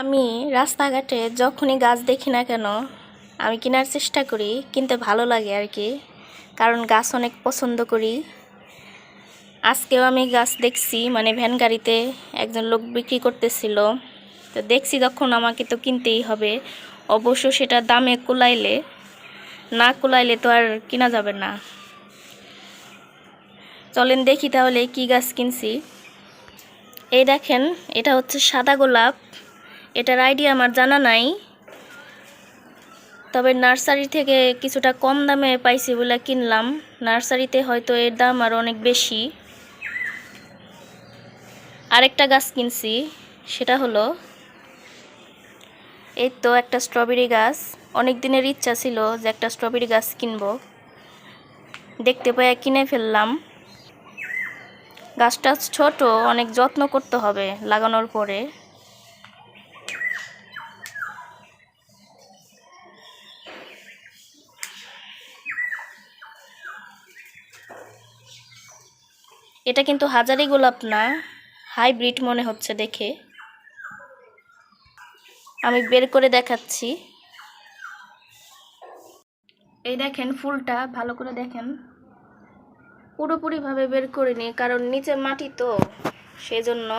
আমি রাস্তাঘাটে যখনই গাছ দেখি না কেন, আমি কেনার চেষ্টা করি, কিনতে ভালো লাগে আর কি। কারণ গাছ অনেক পছন্দ করি। আজকেও আমি গাছ দেখছি মানে ভ্যান গাড়িতে একজন লোক বিক্রি করতেছিল। তো দেখছি যখন আমাকে তো কিনতেই হবে। অবশ্য সেটা দামে কুলাইলে, না কুলাইলে তো আর কিনা যাবে না। চলেন দেখি তাহলে কি গাছ কিনছি। এই দেখেন, এটা হচ্ছে সাদা গোলাপ। এটার আইডিয়া আমার জানা নাই। তবে নার্সারি থেকে কিছুটা কম দামে পাইছি বলে কিনলাম। নার্সারিতে হয়তো এর দাম আর অনেক বেশি। আরেকটা গাছ কিনছি, সেটা হলো, এই তো একটা স্ট্রবেরি গাছ। অনেক দিনের ইচ্ছা ছিল যে একটা স্ট্রবেরি গাছ কিনব। দেখতে পাই কিনে ফেললাম। গাছটা ছোট, অনেক যত্ন করতে হবে লাগানোর পরে। এটা কিন্তু হাজারি গোলাপ না। হাইব্রিড মনে হচ্ছে দেখে। আমি বের করে দেখাচ্ছি। এই দেখেন ফুলটা, ভালো করে দেখেন। পুরোপুরিভাবে বের করিনি কারণ নিচে মাটি তো, সেজন্য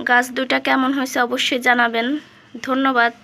গাছ দুইটা কেমন হয়েছে অবশ্যই জানাবেন। ধন্যবাদ।